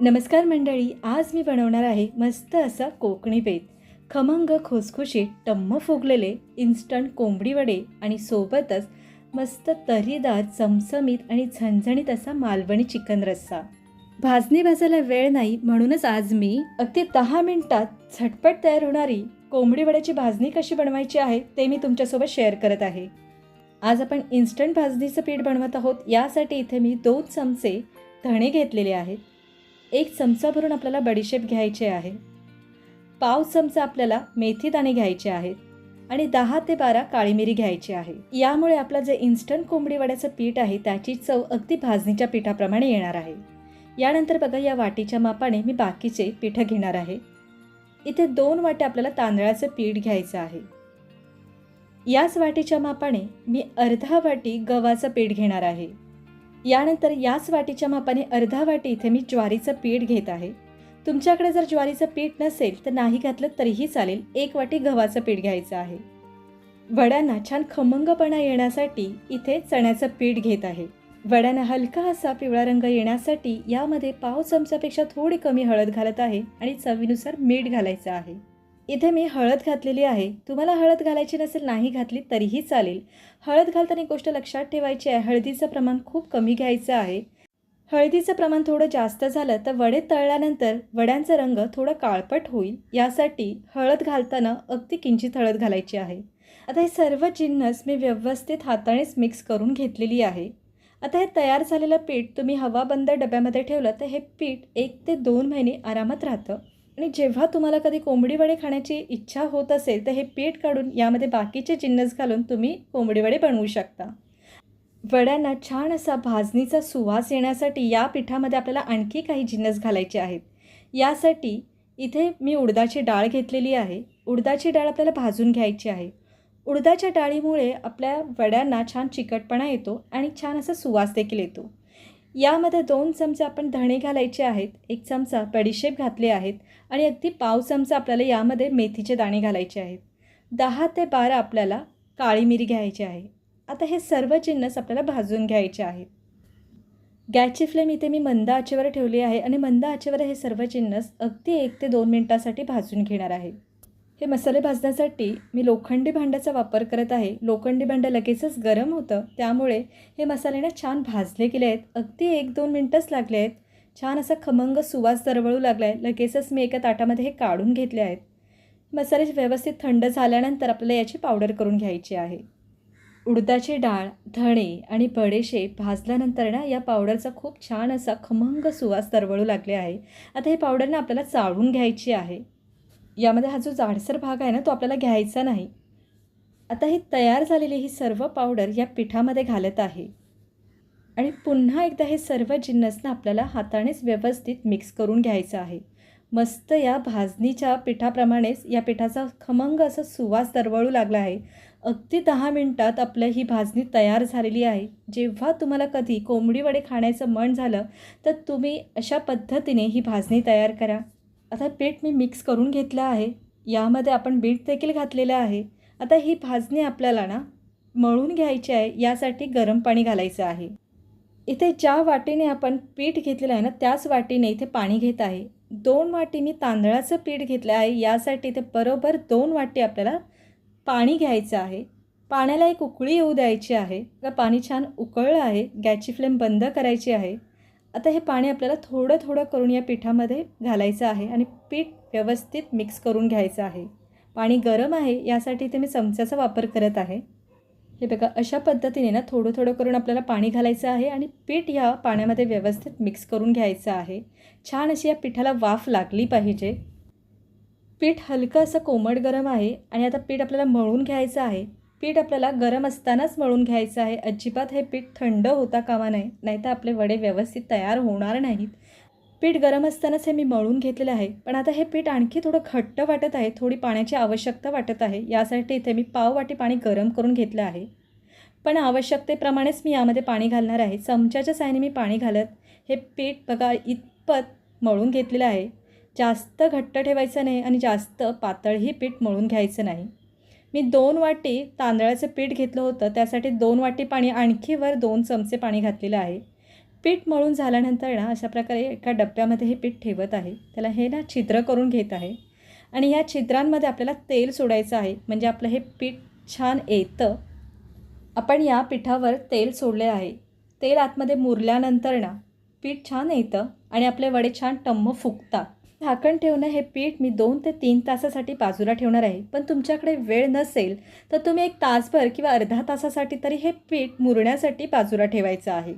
नमस्कार मंडळी आज मी बनवणार आहे मस्त असा कोकणी पेत खमंग खुसखुशीत टम्म फुगलेले इन्स्टंट कोंबडी वडे आणि सोबतच मस्त तर्रीदार चमचमीत आणि झणझणीत असा मालवणी चिकन रस्सा. भाजणी भाजायला वेळ नाही म्हणूनच आज मी अगदी दहा मिनिटात झटपट तयार होणारी कोंबडी वड्याची भाजणी कशी बनवायची आहे ते मी तुमच्यासोबत शेअर करत आहे. आज आपण इन्स्टंट भाजणीचं पीठ बनवत आहोत यासाठी इथे मी दोन चमचे धणे घेतलेले आहेत. एक चमचा भरून आपल्याला बडीशेप घ्यायचे आहे. पाव चमचा आपल्याला मेथी दाणे घ्यायचे आहेत. आणि दहा ते बारा काळी मिरी घ्यायची आहे. यामुळे आपलं जे इन्स्टंट कोंबडी वड्याचं पीठ आहे त्याची चव अगदी भाजणीच्या पिठाप्रमाणे येणार आहे. यानंतर बघा या वाटीच्या मापाने मी बाकीचे पिठं घेणार आहे. इथे दोन वाटे आपल्याला तांदळाचं पीठ घ्यायचं आहे. याच वाटीच्या मापाने मी अर्धा वाटी गव्हाचं पीठ घेणार आहे. यानंतर याच वाटीच्या मापाने अर्धा वाटी इथे मी ज्वारीचं पीठ घेत आहे. तुमच्याकडे जर ज्वारीचं पीठ नसेल तर नाही घातलं तरीही चालेल. एक वाटी गव्हाचं पीठ घ्यायचं आहे. वड्यांना छान खमंगपणा येण्यासाठी इथे चण्याचं पीठ घेत आहे. वड्यांना हलका असा पिवळा रंग येण्यासाठी यामध्ये पाव चमच्यापेक्षा थोडी कमी हळद घालत आहे आणि चवीनुसार मीठ घालायचं आहे. इथे मी हळद घातलेली आहे. तुम्हाला हळद घालायची नसेल नाही घातली तरीही चालेल. हळद घालताना एक गोष्ट लक्षात ठेवायची आहे हळदीचं प्रमाण खूप कमी घ्यायचं आहे. हळदीचं प्रमाण थोडं जास्त झालं तर वडे तळल्यानंतर वड्यांचा रंग थोडा काळपट होईल. यासाठी हळद घालताना अगदी किंचित हळद घालायची आहे. आता हे सर्व जिन्नस मी व्यवस्थित हातानेच मिक्स करून घेतलेली आहे. आता हे तयार झालेलं पीठ तुम्ही हवाबंद डब्यामध्ये ठेवलं तर हे पीठ एक ते दोन महिने आरामात राहतं. आणि जेव्हा तुम्हाला कधी कोंबडी वडे खाण्याची इच्छा होत असेल तर हे पीठ काढून यामध्ये बाकीचे जिन्नस घालून तुम्ही कोंबडी वडे बनवू शकता. वड्यांना छान असा भाजणीचा सुवास येण्यासाठी या पिठामध्ये आपल्याला आणखी काही जिन्नस घालायचे आहेत. यासाठी इथे मी उडदाची डाळ घेतलेली आहे. उडदाची डाळ आपल्याला भाजून घ्यायची आहे. उडदाच्या डाळीमुळे आपल्या वड्यांना छान चिकटपणा येतो आणि छान असा सुवास देखील येतो. यामध्ये दोन चमचे आपण धणे घालायचे आहेत एक चमचा बडीशेप घातले आहेत आणि अगदी पाव चमचा आपल्याला यामध्ये मेथीचे दाणे घालायचे आहेत. दहा ते बारा आपल्याला काळी मिरी घ्यायची आहे. आता हे सर्व जिन्नस आपल्याला भाजून घ्यायचे आहेत. गॅसची फ्लेम इथे मी मंद आचेवर ठेवली आहे आणि मंद आचेवर हे सर्व जिन्नस अगदी एक ते दोन मिनटासाठी भाजून घेणार आहे. हे मसाले भाजण्यासाठी मी लोखंडी भांड्याचा वापर करत आहे. लोखंडी भांडं लगेचच गरम होतं. त्यामुळे हे मसाले ना छान भाजले गेले आहेत. अगदी एक दोन मिनटंच लागले आहेत. छान असा खमंग सुवास दरवळू लागला आहे लगेचच मी एका ताटामध्ये हे काढून घेतले आहेत. मसाले व्यवस्थित थंड झाल्यानंतर आपल्याला याची पावडर करून घ्यायची आहे. उडदाची डाळ धणे आणि बडेशेप भाजल्यानंतर ना या पावडरचा खूप छान असा खमंग सुवास दरवळू लागले आहे. आता हे पावडर ना आपल्याला चाळून घ्यायची आहे. यामध्ये हा जो जाडसर भाग आहे ना तो आपल्याला घ्यायचा नाही. आता ही तयार झालेली ही सर्व पावडर या पिठामध्ये घालत आहे. आणि पुन्हा एकदा हे सर्व जिन्नसनं आपल्याला हातानेच व्यवस्थित मिक्स करून घ्यायचं आहे. मस्त या भाजणीच्या पिठाप्रमाणेच या पिठाचा खमंग असा सुवास दरवळू लागला आहे. अगदी दहा मिनटात आपलं ही भाजणी तयार झालेली आहे. जेव्हा तुम्हाला कधी कोंबडी वडे खाण्याचं मन झालं तर तुम्ही अशा पद्धतीने ही भाजणी तयार करा. आता पीठ मी मिक्स करून घेतलं आहे. यामध्ये आपण बीट देखील घातलेलं आहे. आता ही भाजणी आपल्याला ना मळून घ्यायची आहे यासाठी गरम पाणी घालायचं आहे. इथे ज्या वाटीने आपण पीठ घेतलेलं आहे ना त्याच वाटीने इथे पाणी घेत आहे. दोन वाटी मी तांदळाचं पीठ घेतलं आहे यासाठी इथे बरोबर दोन वाटी आपल्याला पाणी घ्यायचं आहे. पाण्याला एक उकळी येऊ द्यायची आहे. का पाणी छान उकळलं आहे गॅसची फ्लेम बंद करायची आहे. आता हे पाणी आपल्याला थोडं थोडं करून या पिठामध्ये घालायचं आहे आणि पीठ व्यवस्थित मिक्स करून घ्यायचं आहे. पाणी गरम आहे यासाठी इथे मी चमच्याचा वापर करत आहे. हे बघा अशा पद्धतीने ना थोडं थोडं करून आपल्याला पाणी घालायचं आहे आणि पीठ ह्या पाण्यामध्ये व्यवस्थित मिक्स करून घ्यायचं आहे. छान अशी या पिठाला वाफ लागली पाहिजे. पीठ हलकं असं कोमट गरम आहे आणि आता पीठ आपल्याला मळून घ्यायचं आहे. पीठ आपल्याला गरम असतानाच मळून घ्यायचं आहे. अजिबात हे पीठ थंड होता कामा नाही नाहीतर आपले वडे व्यवस्थित तयार होणार नाहीत. पीठ गरम असतानाच हे मी मळून घेतलेलं आहे. पण आता हे पीठ आणखी थोडं घट्ट वाटत आहे थोडी पाण्याची आवश्यकता वाटत आहे. यासाठी इथे मी पाव वाटी पाणी गरम करून घेतलं आहे. पण आवश्यकतेप्रमाणेच मी यामध्ये पाणी घालणार आहे. चमच्याच्या साहाय्याने मी पाणी घालत हे पीठ बघा इतपत मळून घेतलेलं आहे. जास्त घट्ट ठेवायचं नाही आणि जास्त पातळही पीठ मळून घ्यायचं नाही. मी दोन वाटी तांदळाचं पीठ घेतलं होतं. त्यासाठी दोन वाटी पाणी आणखी वर दोन चमचे पाणी घातलेलं आहे. पीठ मळून झाल्यानंतर ना अशा प्रकारे एका डब्यामध्ये हे पीठ ठेवत आहे. त्याला हे ना छिद्र करून घेत आहे. आणि ह्या छिद्रांमध्ये आपल्याला तेल सोडायचं आहे. म्हणजे आपलं हे पीठ छान येतं. आपण या पिठावर तेल सोडले आहे. तेल आतमध्ये मुरल्यानंतर ना पीठ छान येतं. आणि आपले वडे छान टम्म फुगतात. झाकण ठेवणं हे पीठ मी दोन ते तीन तासासाठी बाजूला ठेवणार आहे. पण तुमच्याकडे वेळ नसेल तर तुम्ही एक तासभर किंवा अर्धा तासासाठी तरी हे पीठ मुरण्यासाठी बाजूला ठेवायचं आहे.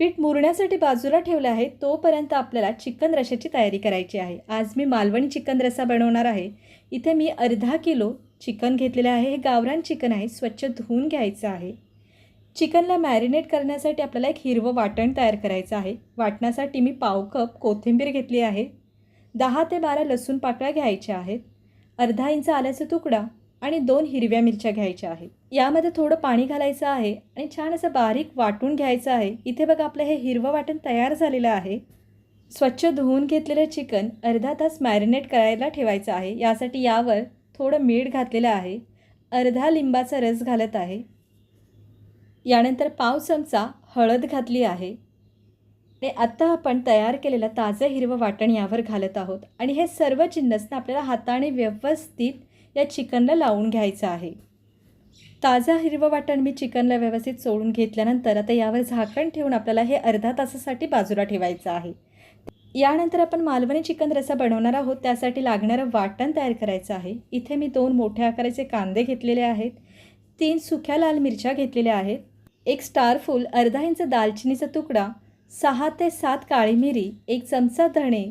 पीठ मुरण्यासाठी बाजूला ठेवलं आहे तोपर्यंत आपल्याला चिकन रशाची तयारी करायची आहे. आज मी मालवणी चिकन रसा बनवणार आहे. इथे मी अर्धा किलो चिकन घेतलेलं आहे. हे गावरान चिकन आहे स्वच्छ धुवून घ्यायचं आहे. चिकनला मॅरिनेट करण्यासाठी आपल्याला एक हिरवं वाटण तयार करायचं आहे. वाटण्यासाठी मी पाव कप कोथिंबीर घेतली आहे. दहा ते बारा लसूण पाकळ्या घ्यायच्या आहेत अर्धा इंच आल्याचा तुकडा आणि दोन हिरव्या मिरच्या घ्यायच्या आहेत. यामध्ये थोडं पाणी घालायचं आहे आणि छान असं बारीक वाटून घ्यायचं आहे. इथे बघा आपलं हे हिरवं वाटण तयार झालेलं आहे. स्वच्छ धुवून घेतलेलं चिकन अर्धा तास मॅरिनेट करायला ठेवायचं आहे. यासाठी यावर थोडं मीठ घातलेलं आहे. अर्धा लिंबाचा रस घालत आहे. यानंतर पाव चमचा हळद घातली आहे. आणि आत्ता आपण तयार केलेलं ताजं हिरवं वाटण यावर घालत आहोत. आणि हे सर्व जिन्नसनं आपल्याला हाताने व्यवस्थित या चिकनला लावून घ्यायचं आहे. ताजं हिरवं वाटण मी चिकनला व्यवस्थित सोडून घेतल्यानंतर आता यावर झाकण ठेवून आपल्याला हे अर्धा तासासाठी बाजूला ठेवायचं आहे. यानंतर आपण मालवणी चिकन रसा बनवणार आहोत त्यासाठी लागणारं वाटण तयार करायचं आहे. इथे मी दोन मोठ्या आकाराचे कांदे घेतलेले आहेत तीन सुक्या लाल मिरच्या घेतलेल्या आहेत एक स्टारफूल अर्धा इंच दालचिनीचा तुकडा सहा ते सात काळी मिरी एक चमचा धणे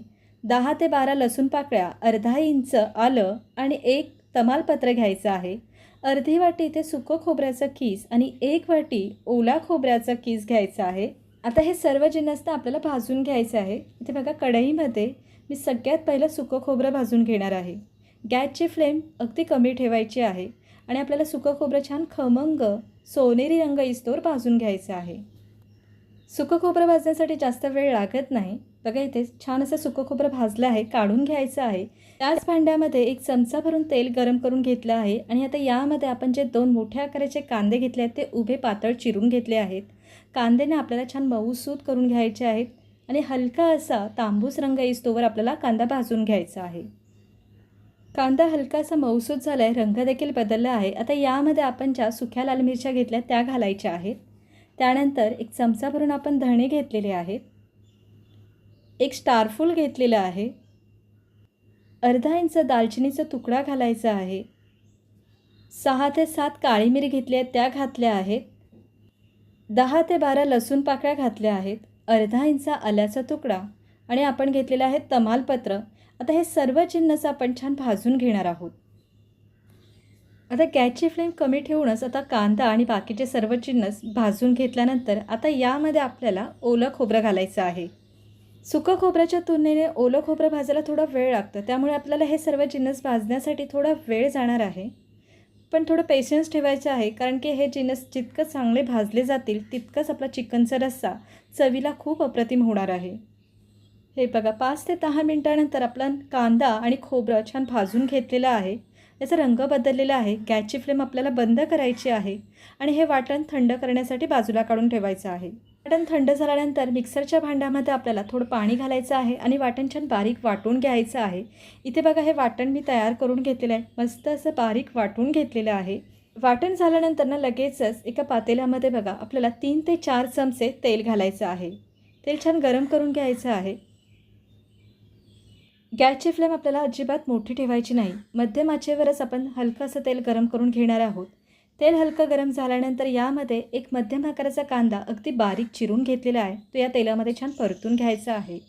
दहा ते बारा लसूण पाकळ्या अर्धा इंच आलं आणि एक तमालपत्र घ्यायचं आहे. अर्धी वाटी इथे सुकं खोबऱ्याचं कीस आणि एक वाटी ओला खोबऱ्याचा कीस घ्यायचा आहे. आता हे सर्व जिन्नस आपल्याला भाजून घ्यायचं आहे. इथे बघा कढईमध्ये मी सगळ्यात पहिलं सुकं खोबरं भाजून घेणार आहे. गॅसची फ्लेम अगदी कमी ठेवायची आहे आणि आपल्याला सुकं खोबरं छान खमंग सोनेरी रंग इस्तोर भाजून घ्यायचं आहे. सुकं खोबरं भाजण्यासाठी जास्त वेळ लागत नाही. बघा इथे छान असं सुकं खोबरं भाजलं आहे काढून घ्यायचं आहे. त्याच भांड्यामध्ये एक चमचा भरून तेल गरम करून घेतलं आहे आणि आता यामध्ये आपण जे दोन मोठ्या आकाराचे कांदे घेतले आहेत ते उभे पातळ चिरून घेतले आहेत. कांद्याने आपल्याला छान मऊसूत करून घ्यायचे आहेत आणि हलका असा तांबूस रंग येईस्तोवर आपल्याला कांदा भाजून घ्यायचा आहे. कांदा हलकासा मऊसूत झाला आहे रंग देखील बदलला आहे. आता यामध्ये आपण ज्या सुक्या लाल मिरच्या घेतल्या त्या घालायच्या आहेत. त्यानंतर एक चमचा भरून आपण धणे घेतलेले आहेत. एक स्टारफूल घेतलेलं आहे. अर्धा इंच दालचिनीचा तुकडा घालायचा आहे. सहा ते सात काळी मिरी घेतली आहेत त्या घातल्या आहेत. दहा ते बारा लसूण पाकळ्या घातल्या आहेत. अर्धा इंच आल्याचा तुकडा आणि आपण घेतलेलं आहे तमालपत्र. आता हे सर्व जिन्नस आपण छान भाजून घेणार आहोत. आता गॅसची फ्लेम कमी ठेवूनच आता कांदा आणि बाकीचे सर्व जिन्नस भाजून घेतल्यानंतर आता यामध्ये आपल्याला ओलं खोबरं घालायचं आहे. सुकं खोबऱ्याच्या तुलनेने ओलं खोबरं भाजायला थोडा वेळ लागतं. त्यामुळे आपल्याला हे सर्व जिन्नस भाजण्यासाठी थोडा वेळ जाणार आहे. पण थोडं पेशन्स ठेवायचं आहे कारण की हे जिन्नस जितकं चांगले भाजले जातील तितकंच आपला चिकनचा रस्सा चवीला खूप अप्रतिम होणार आहे. हे बघा पाच ते दहा मिनटानंतर आपला कांदा आणि खोबरं छान भाजून घेतलेलं आहे. याचा रंग बदललेला आहे. गॅसची फ्लेम आपल्याला बंद करायची आहे आणि हे वाटण थंड करण्यासाठी बाजूला काढून ठेवायचं आहे. वाटण थंड झाल्यानंतर मिक्सरच्या भांड्यामध्ये आपल्याला थोडं पाणी घालायचं आहे आणि वाटण छान बारीक वाटून घ्यायचं आहे. इथे बघा हे वाटण मी तयार करून घेतलेलं आहे. मस्त असं बारीक वाटून घेतलेलं आहे. वाटण झाल्यानंतर ना लगेचच एका पातेल्यामध्ये बघा आपल्याला तीन ते चार चमचे तेल घालायचं आहे. तेल छान गरम करून घ्यायचं आहे. गॅसची फ्लेम आपल्याला अजिबात मोठी ठेवायची नाही. मध्यम आचेवरच आपण हलकं असं तेल गरम करून घेणार आहोत. तेल हलकं गरम झाल्यानंतर यामध्ये एक मध्यम आकाराचा कांदा अगदी बारीक चिरून घेतलेला आहे. तो या तेलामध्ये छान परतून घ्यायचा आहे.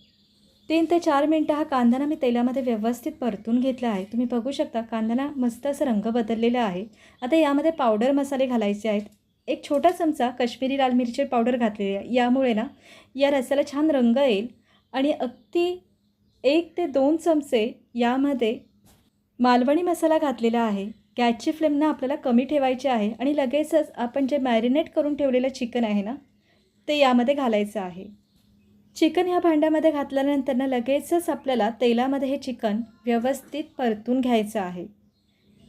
तीन ते चार मिनटं हा कांदा ना मी तेलामध्ये व्यवस्थित परतून घेतला आहे. तुम्ही बघू शकता कांद्याला मस्त असं रंग बदललेला आहे. आता यामध्ये पावडर मसाले घालायचे आहेत. एक छोटा चमचा कश्मीरी लाल मिरची पावडर घातलेली आहे. यामुळे ना या रस्याला छान रंग येईल आणि अगदी एक ते दोन चमचे यामध्ये मालवणी मसाला घातलेला आहे. गॅसची फ्लेम ना आपल्याला कमी ठेवायची आहे आणि लगेचच आपण जे मॅरिनेट करून ठेवलेलं चिकन आहे ना ते यामध्ये घालायचं आहे. चिकन ह्या भांड्यामध्ये घातल्यानंतर ना लगेचच आपल्याला तेलामध्ये हे चिकन व्यवस्थित परतून घ्यायचं आहे.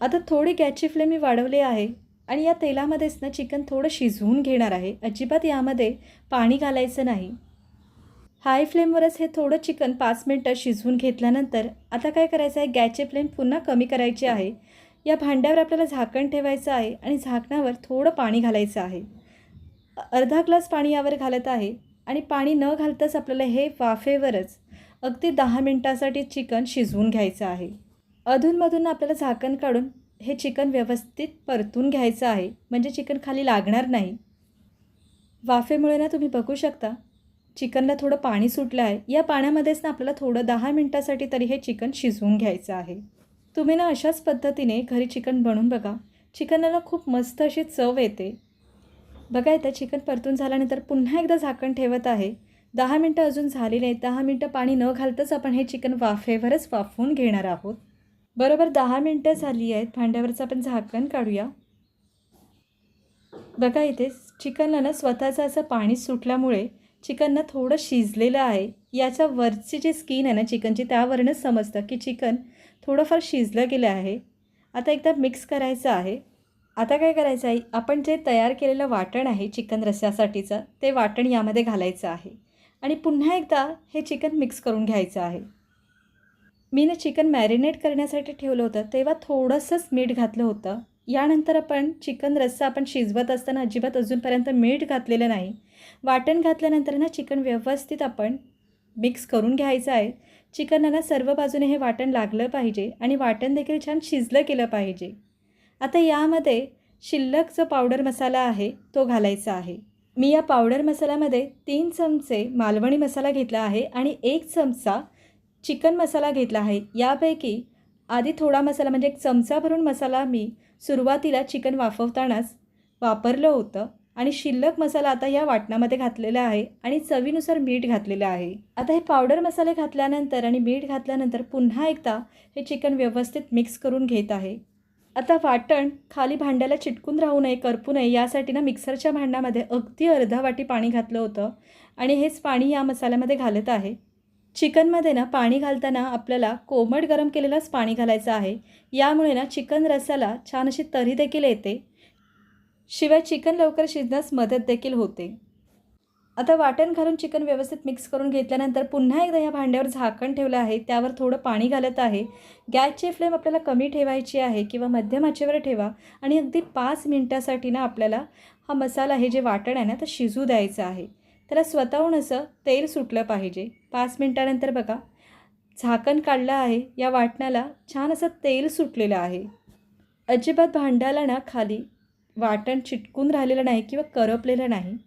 आता थोडी गॅसची फ्लेम मी वाढवली आहे आणि या तेलामध्येच ना चिकन थोडं शिजवून घेणार आहे. अजिबात यामध्ये पाणी घालायचं नाही. हाय फ्लेमवरच हे थोडं चिकन पाच मिनटं शिजवून घेतल्यानंतर आता काय करायचं आहे? गॅसचे फ्लेम पुन्हा कमी करायची आहे. या भांड्यावर आपल्याला झाकण ठेवायचं आहे आणि झाकणावर थोडं पाणी घालायचं आहे. अर्धा ग्लास पाणी यावर घालत आहे आणि पाणी न घालताच आपल्याला हे वाफेवरच अगदी दहा मिनटासाठी चिकन शिजवून घ्यायचं आहे. अधूनमधून आपल्याला झाकण काढून हे चिकन व्यवस्थित परतून घ्यायचं आहे. म्हणजे चिकन खाली लागणार नाही. वाफेमुळे ना तुम्ही बघू शकता चिकनला थोडं पाणी सुटलं आहे. या पाण्यामध्येच ना आपल्याला थोडं दहा मिनटासाठी तरी हे चिकन शिजवून घ्यायचं आहे. तुम्ही ना अशाच पद्धतीने घरी चिकन बनवून बघा. चिकनला खूप मस्त अशी चव येते. बघा येतं चिकन परतून झाल्यानंतर पुन्हा एकदा झाकण ठेवत आहे. दहा मिनटं अजून झाली नाहीत. दहा मिनटं पाणी न घालताच आपण हे चिकन वाफेवरच वाफवून घेणार आहोत. बरोबर दहा मिनटं झाली आहेत. भांड्यावरचं आपण झाकण काढूया. बघा इथे चिकनला ना स्वतःचं असं पाणी सुटल्यामुळे चिकन ना थोडं शिजलेलं आहे. याच्या वरची जी स्किन आहे ना चिकनची त्यावरूनच समजतं की चिकन थोडंफार शिजलं गेलं आहे. आता एकदा मिक्स करायचं आहे. आता काय करायचं आहे? आपण जे तयार केलेलं वाटण आहे चिकन रस्स्यासाठीचं ते वाटण यामध्ये घालायचं आहे. आणि पुन्हा एकदा हे चिकन मिक्स करून घ्यायचं आहे. मी ना चिकन मॅरिनेट करण्यासाठी ठेवलं होतं तेव्हा थोडंसंच मीठ घातलं होतं. यानंतर आपण चिकन रस्सा आपण शिजवत असताना अजिबात अजूनपर्यंत मीठ घातलेलं नाही. वाटण घातल्यानंतर ना चिकन व्यवस्थित आपण मिक्स करून घ्यायचं आहे. चिकनला सर्व बाजूने हे वाटण लागलं पाहिजे आणि वाटण देखील छान शिजलं केलं पाहिजे. आता यामध्ये शिल्लक जो पावडर मसाला आहे तो घालायचा आहे. मी या पावडर मसाल्यामध्ये तीन चमचे मालवणी मसाला घेतला आहे आणि एक चमचा चिकन मसाला घेतला आहे. यापैकी आधी थोडा मसाला म्हणजे एक चमचा भरून मसाला मी सुरुवातीला चिकन वाफवतानाच वापरलं होतं. आणि शिल्लक मसाला आता या वाटणामध्ये घातलेला आहे आणि चवीनुसार मीठ घातलेलं आहे. आता हे पावडर मसाले घातल्यानंतर आणि मीठ घातल्यानंतर पुन्हा एकदा हे चिकन व्यवस्थित मिक्स करून घेत आहे. आता वाटण खाली भांड्याला चिटकून राहू नये करपू नये यासाठी ना मिक्सरच्या भांड्यामध्ये अगदी अर्धा वाटी पाणी घातलं होतं. आणि हेच पाणी या मसाल्यामध्ये घालत आहे. चिकनमध्ये ना पाणी घालताना आपल्याला कोमट गरम केलेलंच पाणी घालायचं आहे. यामुळे ना चिकन रस्याला छान अशी तरी देखील येते. शिवाय चिकन लवकर शिजण्यास मदत देखील होते. आता वाटण घालून चिकन व्यवस्थित मिक्स करून घेतल्यानंतर पुन्हा एकदा या भांड्यावर झाकण ठेवलं आहे. त्यावर थोडं पाणी घालत आहे. गॅसची फ्लेम आपल्याला कमी ठेवायची आहे किंवा मध्यम आचेवर ठेवा आणि अगदी पाच मिनटासाठी ना आपल्याला हा मसाला हे जे वाटण आहे ना तर शिजू द्यायचं आहे. त्याला स्वतःहून असं तेल सुटलं पाहिजे. पाच मिनटानंतर बघा झाकण काढलं आहे. या वाटणाला छान असं तेल सुटलेलं आहे. अजिबात भांड्याला ना खाली वाटण चिटकून राहिलेलं नाही किंवा करपलेलं नाही.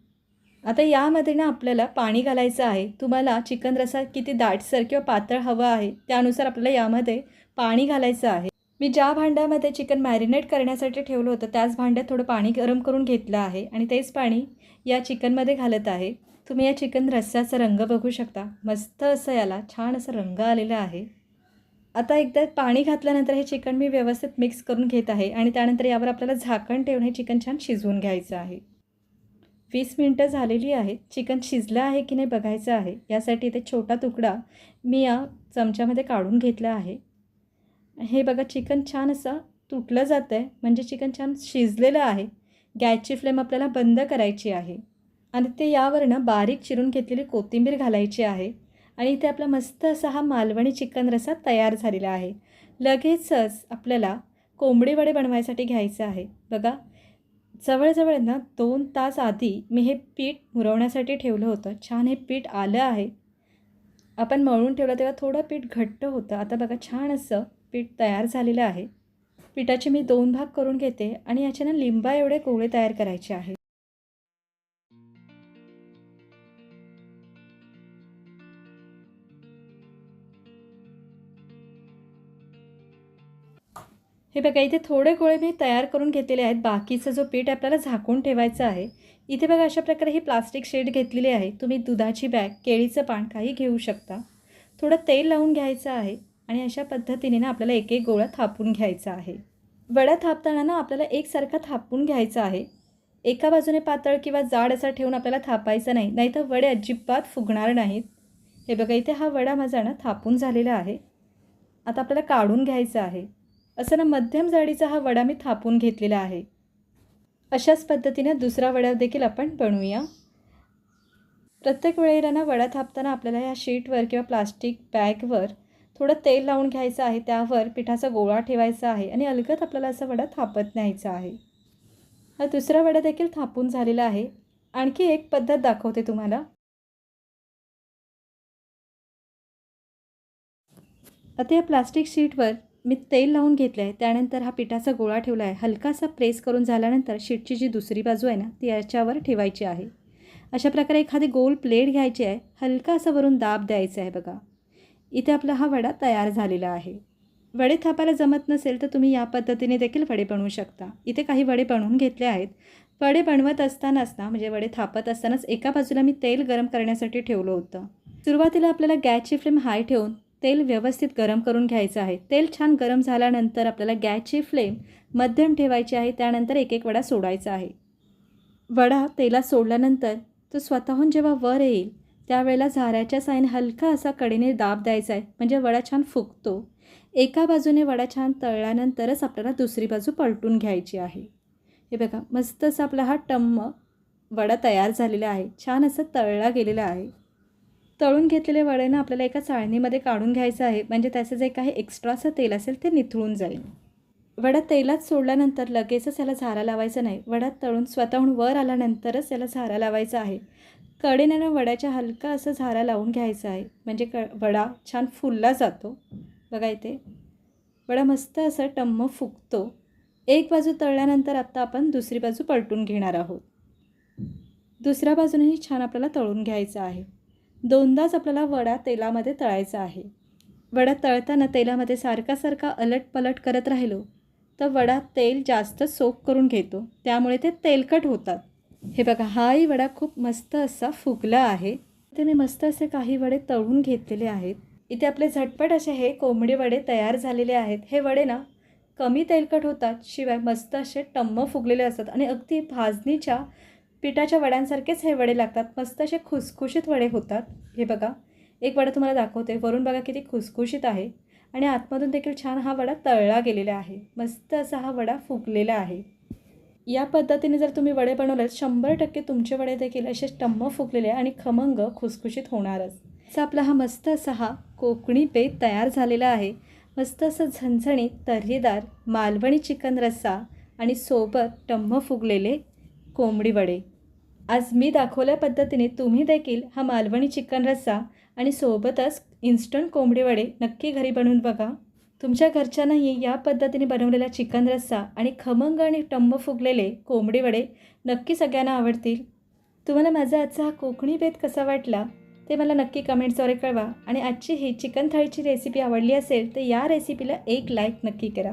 आता यामध्ये ना आपल्याला पाणी घालायचं आहे. तुम्हाला चिकन रसा किती दाटसर किंवा पातळ हवं आहे त्यानुसार आपल्याला यामध्ये पाणी घालायचं आहे. मी ज्या भांड्यामध्ये चिकन मॅरिनेट करण्यासाठी ठेवलं होतं त्याच भांड्यात थोडं पाणी गरम करून घेतलं आहे आणि तेच पाणी या चिकनमध्ये घालत आहे. तुम्ही या चिकन रस्स्याचा रंग बघू शकता. मस्त असं याला छान असं रंग आलेला आहे. आता एकदा पाणी घातल्यानंतर हे चिकन मी व्यवस्थित मिक्स करून घेत आहे आणि त्यानंतर यावर आपल्याला झाकण ठेवून हे चिकन छान शिजवून घ्यायचं आहे. वीस मिनटं झालेली आहेत. चिकन शिजलं आहे की नाही बघायचं आहे. यासाठी इथे छोटा तुकडा मी या चमच्यामध्ये काढून घेतला आहे. हे बघा चिकन छान असं तुटलं जातं आहे म्हणजे चिकन छान शिजलेलं आहे. गॅसची फ्लेम आपल्याला बंद करायची आहे. आणि ते यावरनं बारीक चिरून घेतलेली कोथिंबीर घालायची आहे आणि इथे आपला मस्त असा हा मालवणी चिकन रसा तयार झालेला आहे. लगेचच आपल्याला कोंबडी वडे बनवायसाठी घ्यायचं आहे. बघा जवळजवळ ना दोन तास आधी मी हे पीठ मुरवण्यासाठी ठेवलं होतं. छान हे पीठ आलं आहे. आपण मळून ठेवलं तेव्हा थोडं पीठ घट्ट होतं. आता बघा छान असं पीठ तयार झालेलं आहे. पिठाचे मी दोन भाग करून घेते आणि याच्यानं लिंबा एवढे गोळे तयार करायचे आहेत. हे बघा इथे थोडे गोळे मी तयार करून घेतलेले आहेत. बाकीचं जो पीठ आपल्याला झाकून ठेवायचं आहे इथे बघा अशा प्रकारे ही प्लास्टिक शेड घेतलेली आहे. तुम्ही दुधाची बॅग केळीचं पान काही घेऊ शकता. थोडं तेल लावून घ्यायचं आहे आणि अशा पद्धतीने ना आपल्याला एक एक गोळा थापून घ्यायचा आहे. वड्या थापताना ना आपल्याला एकसारखा थापून घ्यायचा आहे. एका बाजूने पातळ किंवा जाड असा ठेवून आपल्याला थापायचं नाही नाहीतर वडे अजिबात फुगणार नाहीत. हे बघा इथे हा वडा माझा ना थापून झालेला आहे. आता आपल्याला काढून घ्यायचा आहे. असं ना मध्यम जाडीचा हा वडा मी थापून घेतलेला आहे. अशाच पद्धतीने दुसरा वडा देखील आपण बनवूया. प्रत्येक वेळेला ना वडा थापताना आपल्याला ह्या शीटवर किंवा प्लास्टिक बॅगवर थोडं तेल लावून घ्यायचं आहे. त्यावर पिठाचा गोळा ठेवायचा आहे आणि अलगत आपल्याला असा वडा थापत न्यायचा आहे. हा दुसरा वडा देखील थापून झालेला आहे. आणखी एक पद्धत दाखवते तुम्हाला. आता या प्लास्टिक शीटवर मी तेल लावून घेतलं आहे त्यानंतर हा पिठाचा गोळा ठेवला आहे हलकासा प्रेस करून झाल्यानंतर शीटची जी दुसरी बाजू आहे ना ती याच्यावर ठेवायची आहे. अशा प्रकारे एखादी गोल प्लेट घ्यायची आहे हलकासा वरून दाब द्यायचा आहे बघा. इथे आपला हा वडा तयार झालेला आहे. वडे थापायला जमत नसेल तर तुम्ही या पद्धतीने देखील वडे बनवू शकता. इथे काही वडे बनवून घेतले आहेत. वडे बनवत असतानाच ना म्हणजे वडे थापत असतानाच एका बाजूला मी तेल गरम करण्यासाठी ठेवलं होतं. सुरुवातीला आपल्याला गॅसची फ्लेम हाय ठेवून तेल व्यवस्थित गरम करून घ्यायचं आहे. तेल छान गरम झाल्यानंतर आपल्याला गॅसची फ्लेम मध्यम ठेवायची आहे. त्यानंतर एक एक वडा सोडायचा आहे. वडा तेलात सोडल्यानंतर तो स्वतःहून जेव्हा वर येईल त्यावेळेला झाऱ्याच्या साईन हलका असा कडेने दाब द्यायचा आहे. म्हणजे वडा छान फुगतो. एका बाजूने वडा छान तळल्यानंतरच आपल्याला दुसरी बाजू पलटून घ्यायची आहे. हे बघा मस्तच आपला हा टम्म वडा तयार झालेला आहे. छान असं तळला गेलेला आहे. तळून घेतलेले वडे ना आपल्याला एका चाळणीमध्ये काढून घ्यायचं आहे. म्हणजे त्याचं जे काही एक्स्ट्राचं तेल असेल ते निथळून जाईल. वडा तेलात सोडल्यानंतर लगेचच याला झारा लावायचा नाही. वडा तळून स्वतःहून वर आल्यानंतरच याला झारा लावायचा आहे. कडेने वड्याच्या हलका असं झारा लावून घ्यायचा आहे. म्हणजे क वडा छान फुलला जातो. बघा इथे. वडा मस्त असं टम्म फुगतो. एक बाजू तळल्यानंतर आत्ता आपण दुसरी बाजू पलटून घेणार आहोत. दुसऱ्या बाजूनेही छान आपल्याला तळून घ्यायचं आहे. दोनदाच आपल्याला वडा तेलामध्ये तळायचा आहे. वडा तळताना तेलामध्ये सारखा सारखा अलट पलट करत राहिलो तर वडा तेल जास्त सोक करून घेतो. त्यामुळे ते तेलकट होतात. हे बघा हाही वडा खूप मस्त असा फुगला आहे. इथे मी मस्त असे काही वडे तळून घेतलेले आहेत. इथे आपले झटपट असे हे कोंबडी वडे तयार झालेले आहेत. हे वडे ना कमी तेलकट होतात शिवाय मस्त असे टम्म फुगलेले असतात. आणि अगदी भाजणीच्या पिठाच्या वड्यांसारखेच हे वडे लागतात. मस्त असे खुसखुशीत वडे होतात. हे बघा एक वडा तुम्हाला दाखवते. वरून बघा किती खुसखुशीत आहे. आणि आतमधून देखील छान हा वडा तळला गेलेला आहे. मस्त असा हा वडा फुगलेला आहे. या पद्धतीने जर तुम्ही वडे बनवले शंभर टक्के तुमचे वडे देखील असे टम्म फुगलेले आणि खमंग खुसखुशीत होणारच. असा आपला हा मस्त असा हा कोकणी पेत तयार झालेला आहे. मस्त असं झणझणीत तर्रीदार मालवणी चिकन रस्सा आणि सोबत टम्म फुगलेले कोंबडी वडे. आज मी दाखवल्या पद्धतीने तुम्ही देखील हा मालवणी चिकन रस्सा आणि सोबतच इन्स्टंट कोंबडी वडे नक्की घरी बनवून बघा. तुमच्या घरच्यांनाही या पद्धतीने बनवलेला चिकन रस्सा आणि खमंग आणि टंब फुगलेले कोंबडी वडे नक्की सगळ्यांना आवडतील. तुम्हाला माझा आजचा हा कोकणी भेद कसा वाटला ते मला नक्की कमेंट्सद्वारे कळवा आणि आजची ही चिकन थाळीची रेसिपी आवडली असेल तर या रेसिपीला एक लाईक नक्की करा.